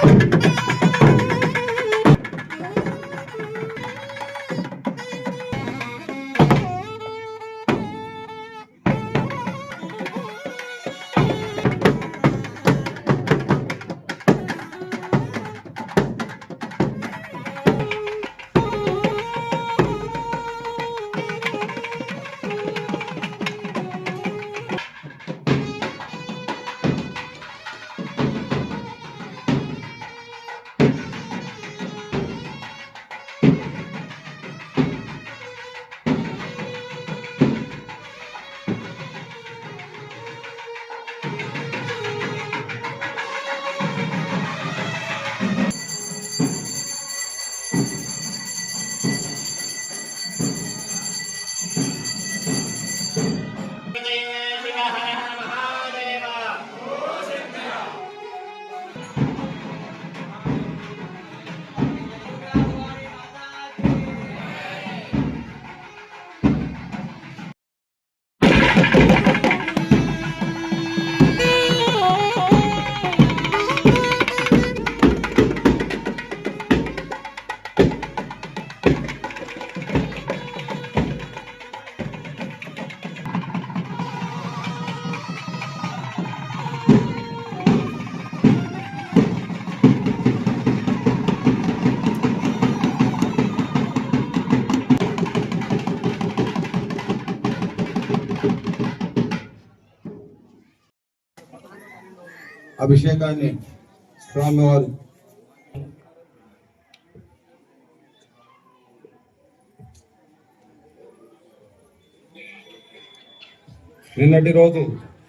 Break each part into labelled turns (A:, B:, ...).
A: Thank you. అభిషేకాన్ని స్వామివారు నిన్నటి రోజు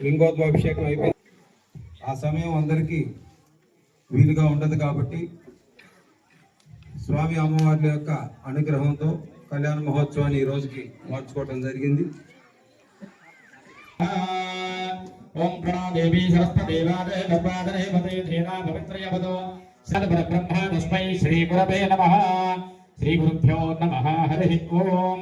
A: లింగోద్భవ అభిషేకం అయిపోయింది. ఆ సమయం అందరికీ వీలుగా ఉండదు కాబట్టి స్వామి అమ్మవార్ల యొక్క అనుగ్రహంతో కళ్యాణ మహోత్సవాన్ని ఈ రోజుకి మార్చుకోవడం జరిగింది.
B: ఓం ప్రణో దేవీ సరస్వదేవాదే గర్భాదరే పదే ధీనా పవిత్రయవదో సద్భర బ్రహ్మ తస్మై శ్రీ గురవే నమ. శ్రీ గురుభ్యో నమ. హరి ఓం.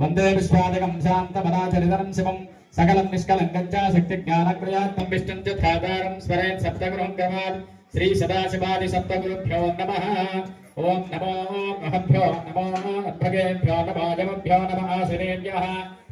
B: వందే విశ్వాదకం శాంతమదాచరితరం శివం. సకలం నిష్కలంకం చ శక్తి జ్ఞానక్రియాత్మం విష్టం చ ధాతారం స్మరేత్ సప్తగురుం గమాత్ శ్రీ సదాశివాది సప్తగురుభ్యో నమ. ఓం నమో మహభ్యో నమో అద్భగేభ్యో నమో జమభ్యో నమ. ఆశ్రేభ్యः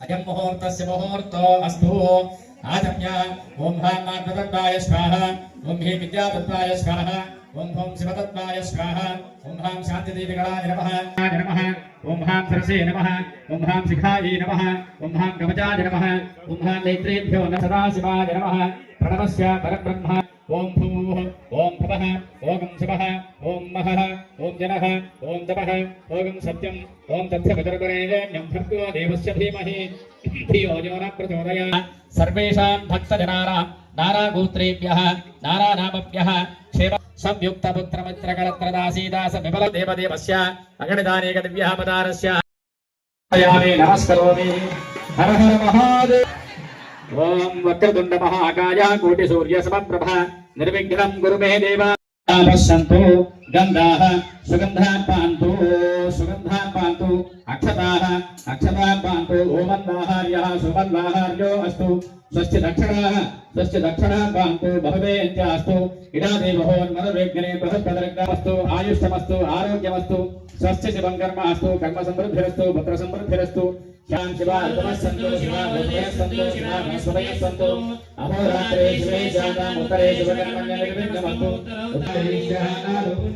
B: లీలా వినోదార్థం కళ్యాణ మహోత్సవాంగత్వేన మామనుగ్రహాణ యోగ్యతా మహాగణేభ్యో దేవేభ్యో నమో నమః అయం ముహూర్తస్య ముహూర్తో అస్తు ఆచమ్య ఓం హ్రాం మాతృతత్వాయ స్వాహ ఓం హే విద్యాతత్వాయ స్వాహ ఓం హోం శివతత్వాయ స్వాహ ఓం హ్రాం శాంతిదేవిగణాయ నమః నమః ఓం హ్రాం సరసే నమః ఓం హ్రాం శిఖాయే నమః ఓం హ్రాం కవచాయ నమః ఓం హ్రాం నేత్రేభ్యో న సదాశివాయ నమః ప్రణవస్య పరబ్రహ్మ ఓం భూః ఓం భవః ఓం శివః ఓం మహః ఓం జనః ఓం తపః ఓం సత్యం ఓం తథ్యమచరపరేణ్యం భర్గో దేవస్య ధీమహి ధియో యో న ప్రచోదయాత్ సర్వేషాం భక్తజనానాం ओम वक्रतुंड महाकाय कोटि सूर्य समप्रभ प्रभा गुरु मे देवा। पश्यन्तु హర హర మహాదేవ్ ఓం వక్రతుండ మహాకాయ గంధాః సుగంధాన్ పాంతు సుగంధాన్ పాంతు అక్షతాః అక్షతాన్ పాంతు ఓమన్వాహార్యः సుమన్వాహార్యో అస్తు స్వస్తి దక్షిణాः స్వస్తి దక్షిణాన్ పాంతు బహువేత్యాస్తు ఇడాదేవోన్మనోవిఘ్నే బృహస్పతిరగ్నమస్తు ఆయుష్యమస్తు ఆరోగ్యమస్తు స్వస్తి శివం కర్మ అస్తు కర్మ సమృద్ధిరస్తు పుత్ర సమృద్ధిరస్తు శ్యాం శివా సంతు శివా సంతు శివా బృహస్పతయ సంతు అహోరాత్రే శివే శాంతం ఉత్తరే శివకర్మణ్య నిర్విఘ్నమస్తు ఉత్తరేష్యానాలు పుణ్యాహ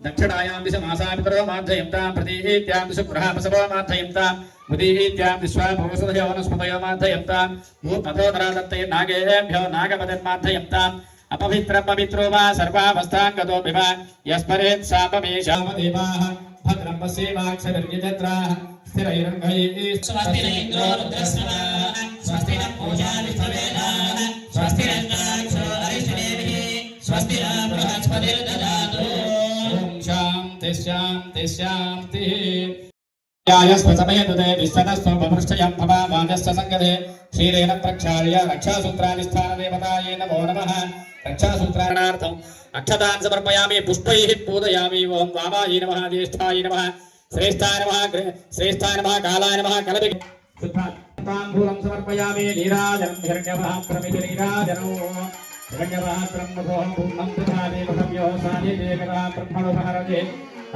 B: दक्षिणायां दिश मासापितरो माध्वयन्तां प्रतीहीत्यां दिश गृहापसवो माध्वयन्तां मुदीहीत्यां दिश्वा भूसुधयो वनस्पतयो माध्वयन्तां भूपथोदरा दत्ते नागेभ्यो नागपतिर्माध्वयन्ताम् अपवित्रपवित्रो वा सर्वावस्थाङ्गतो विव यस्मरेत् सापमेषामदेवाः भद्रं वसेवाक्षरर्यजत्राः स्थिरैरङ्गैः
C: स्वस्ति न इन्द्रो रुद्रस्वः स्वस्ति न पूजा विश्ववेद
B: शान्ति शान्तिः यायस्वसमयतुते विश्वतस्त्वमपृष्ठयं भवामानस्य सङ्गते क्षीरेण प्रक्षाल्य रक्षासूत्राधिष्ठानदेवतायै नमो नमः रक्षासूत्राणार्थम् अक्षतान् समर्पयामि पुष्पैः पूजयामि ॐ वामायै नमः ज्येष्ठायै नमः श्रेष्ठाय नमः गृह- श्रेष्ठाय नमः कालाय नमः कलपि शुद्धाताम्बूलं समर्पयामि नीराजनं हिरण्यपात्रमिति नीराजनो हिरण्यपात्रं मुखोः पूर्णं तथा देवसव्यो साधिदेवता ब्रह्मणोपहरते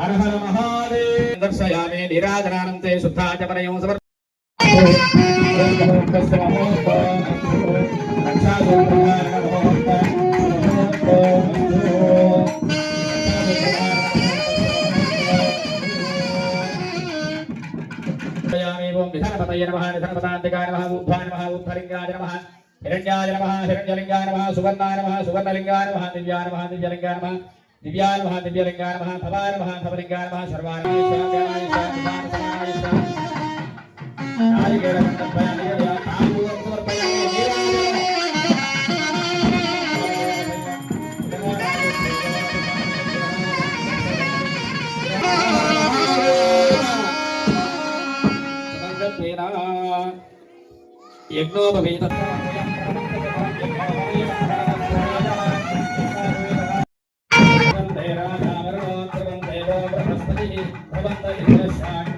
B: हर हर महादेव। दर्शयामि निराजनानं ते शुद्धा च परयो समर्प हिरण्याय नमः, हिरण्यलिङ्गाय नमः, सुवर्णाय नमः, सुवर्णलिङ्गाय नमः, दिव्याय नमः, दिव्यलिङ्गाय नमः। दिव्याय नमः दिव्यलिङ्गाय नमः भवाय नमः भवलिङ्गाय नमः सर्वाय नमः ईश्वराय नमः ईश्वराय नमः नारिकेलकण्ठद्वयानि ताम्बूलं Abang tadi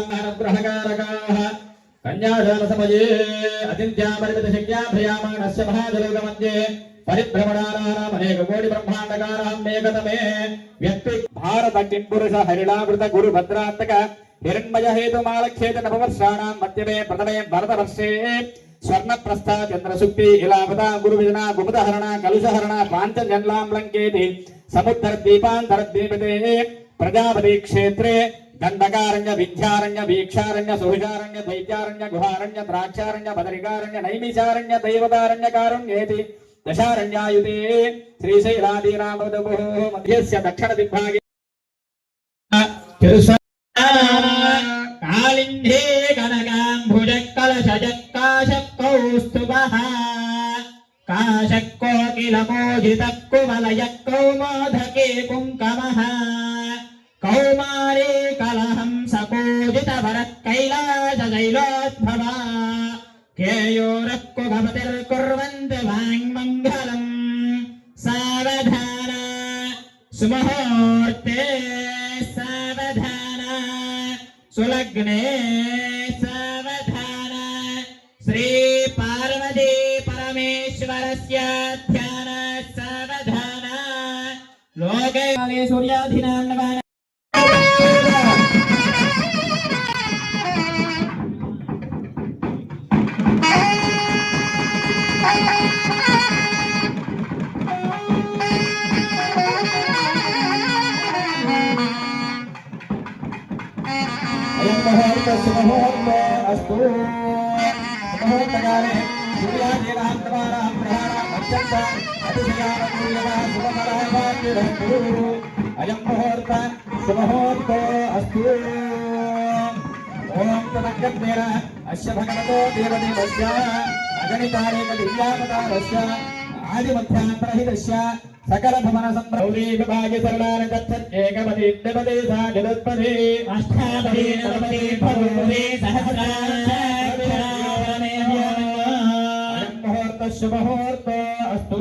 B: కన్యాకారగ్రహకారకాः కన్యాదానసమయే అతిథ్యాపరిమితశక్త్యాభ్రయామాణస్య మహాజలోకమధ్యే పరిభ్రమణానాం అనేక కోటి బ్రహ్మాండకారాం మేకతమే వ్యక్తి భారత కింపురుష హరిళామృత గురు భద్రాంతక హిరణ్మయ హేతుమాలక్షేత నవవర్షాణాం మధ్యమే ప్రథమే భరతవర్షే స్వర్ణ ప్రస్థ చంద్రశుక్తి ఇలాపద గురు విజన గుమతహరణ కలుషహరణ పాంచజన్లాం లంకేతి సముద్ర దీపాంతర దీపతే. ప్రజాపతి క్షేత్రే దండకారణ్య విద్యారణ్య వీక్షారణ్య సుహృషారణ్య దైత్యారణ్య గుహారణ్య ద్రాక్షారణ్య బదరికారణ్య నైమిషారణ్య దైవతారణ్య కారుణ్యేతి దశారణ్యాయుతే శ్రీశైలాదీనామృతభో మధ్యస్య దక్షిణ దిగ్భాగే
C: కాళింధే కనకాంభుజ కలశజ కాశకౌస్తుభః కాశకోకిలమోజిత కుమలయ కౌమాధకే పుంకమః काले
B: सूर्याधीनां नवान अस्तु सूर्याधीनां प्रहारा प्रहारा भक्षन्त अतिशयानूल्यः सुखमरा अयं मुहूर्त सुमुहूर्तो अस्ति। ॐ तदग्नेन अस्य भगवतो देवदेवस्य अगणितारेकदिव्यावतारस्य आदिमध्यान्तरहितस्य सकलभवनसम्भौली विभागे सरलानि गच्छत् एकपदे द्विपदे सा जगत्पदे
C: अष्टापदे नवपदे भवपदे सहस्राक्षरावरमेव मुहूर्तः
B: शुभमुहूर्तो अस्तु।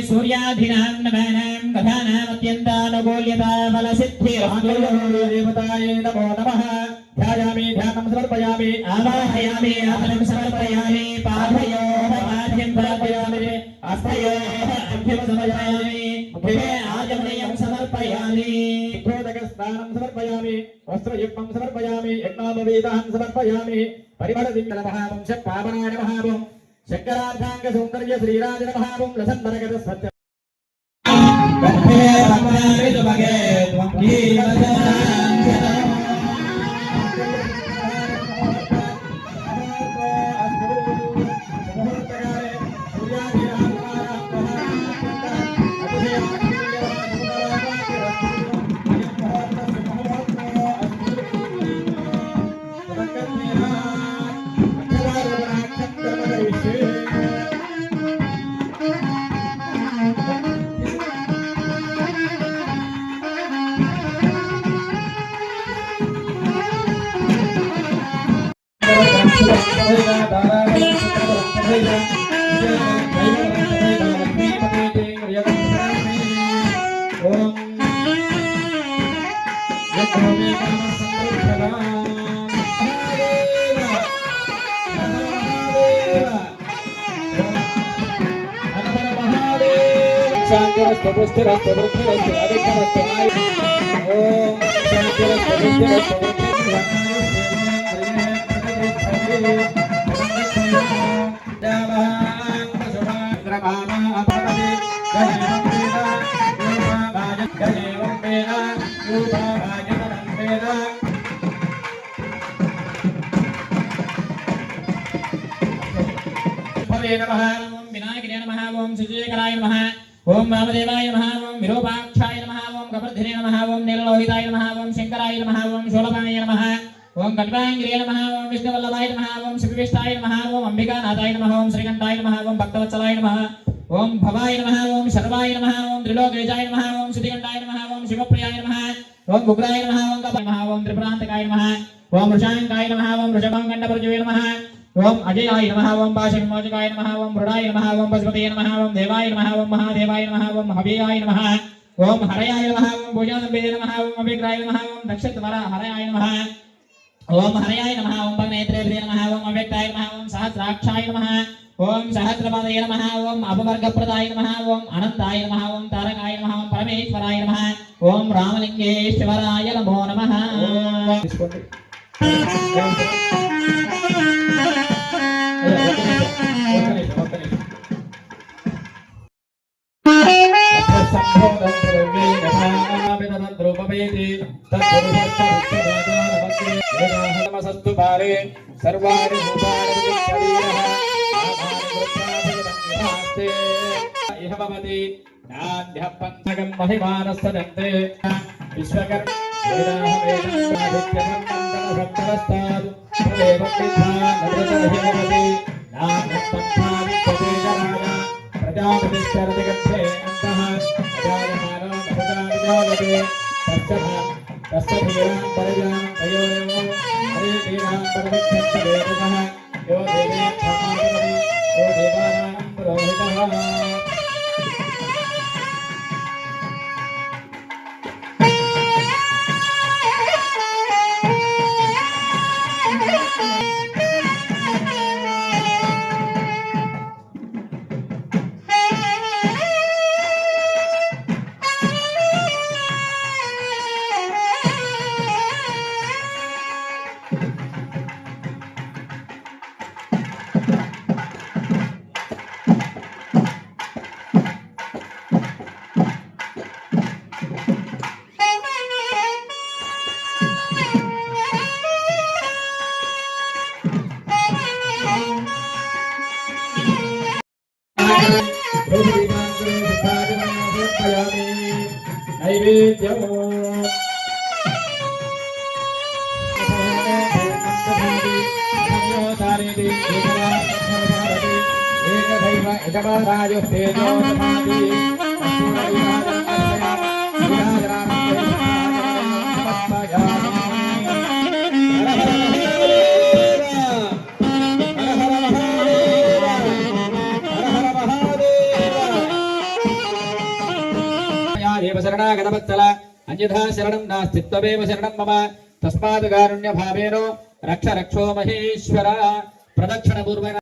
C: सुमुहूर्तकाले सूर्याधीनां नवानां कथानामत्यन्तानुकूल्यता फलसिद्धिरस्तु
B: देवताय नमो नमः ध्यायामि ध्यानं समर्पयामि
C: आवाहयामि आसनं समर्पयामि पादयोः पाद्यं समर्पयामि हस्तयोः अर्घ्यं समर्पयामि मुखे आचमनीयं समर्पयामि
B: स्नानं समर्पयामि वस्त्रयुक्तं समर्पयामि यज्ञामवेदान् समर्पयामि परिमलदिङ्गलमहावंश శంకరార్థాంగ సౌందర్య శ్రీరాజ మహాభం రసన్మరగత సత్య భగే భగే భగే रस्ते बसते रस्ते बसते रस्ते अनेक
C: रस्ते ओम रस्ते बसते रस्ते नमः विनायकने नमः ओम सजयकराय नमः ఓం వామదేవాయ మహావం విరూపాక్షాయ మహావం ఓం కపర్ధినే ఓం నీలలోహితాయ నమ ఓం శంకరాయ నమ ఓం శూలపాయ నమః ఓం కట్వాంగిరే నమ ఓం విష్ణువల్లభాయ నమ ఓం శ్రీకృష్ణాయ నమ ఓం అంబికానాథాయ నమ ఓం శ్రీకంఠాయ నమ ఓం భక్తవత్సలాయ నమః ఓం భవాయ నమ ఓం శర్వాయ నమ ఓం త్రిలోకేజాయ నమ ఓం శుతికంఠాయ నమ ఓం శివప్రియాయ నమః ఓం ఉగ్రాయ నమ ఓం కపాయ నమ ఓం త్రిపురాంతకాయ నమ ఓం వృషాంకాయ నమ ఓం వృషభం గండపరజువే నమ ఓం అజయాయ నమ ఓం పాశవిమోచకాయ నమ ఓం మృణాయ నమ ఓం పశుపతయ నమ ఓం దేవాయ నమ ఓం మహాదేవాయ నమ ఓం హవేయాయ నమ ఓం హరయాయ నమ ఓం భుజాదంబేయ నమ ఓం అభిగ్రాయ నమ ఓం దక్షత్వర హరయాయ నమ ఓం హరయాయ నమ ఓం భగ్నేత్రేభ్య నమ ఓం అవ్యక్తాయ నమ ఓం సహస్రాక్షాయ నమ ఓం సహస్రపాదయ నమ ఓం అపవర్గప్రదాయ నమ ఓం అనంతాయ నమ ఓం తారకాయ నమ ఓం పరమేశ్వరాయ నమ ఓం రామలింగేశ్వరాయ
B: నమో నమ తీసుకోండి ఒక్క నిమిషం. ద్రౌపవేది తత్పురుషస్తు పారే సర్వాణి భూతాని విచ్చరీరః ఆమాని వృత్తాభిగమన్యమాస్తే ఇహ భవతి నాద్యః పంచగం మహిమానస్తదంతే విశ్వకర్మ వేదాహవేదాదిత్యసంబంధనభక్తరస్తాద్ ప్రదేవం విద్వా నృతర్హిమవతి నామస్తంభావిత్యతేజరాయ ప్రజాపతిశ్చరతి గచ్చే అంతః అజాయమానో భగవానుజాయతే తస్య తస్య ధీరాం పరిజాం తయోరేవో హరే ధీరాం పరివక్షంత దేవతః యో దేవే క్షమాకరతి యో దేవానాం పురోహితః. राजसेनो समाधि శరణాగతవత్సల అన్యథా శరణం నాస్తి త్వమేవ శరణం మమ తస్మాత్ కారుణ్య భావేనో రక్ష రక్షో మహేశ్వర ప్రదక్షిణ పూర్వ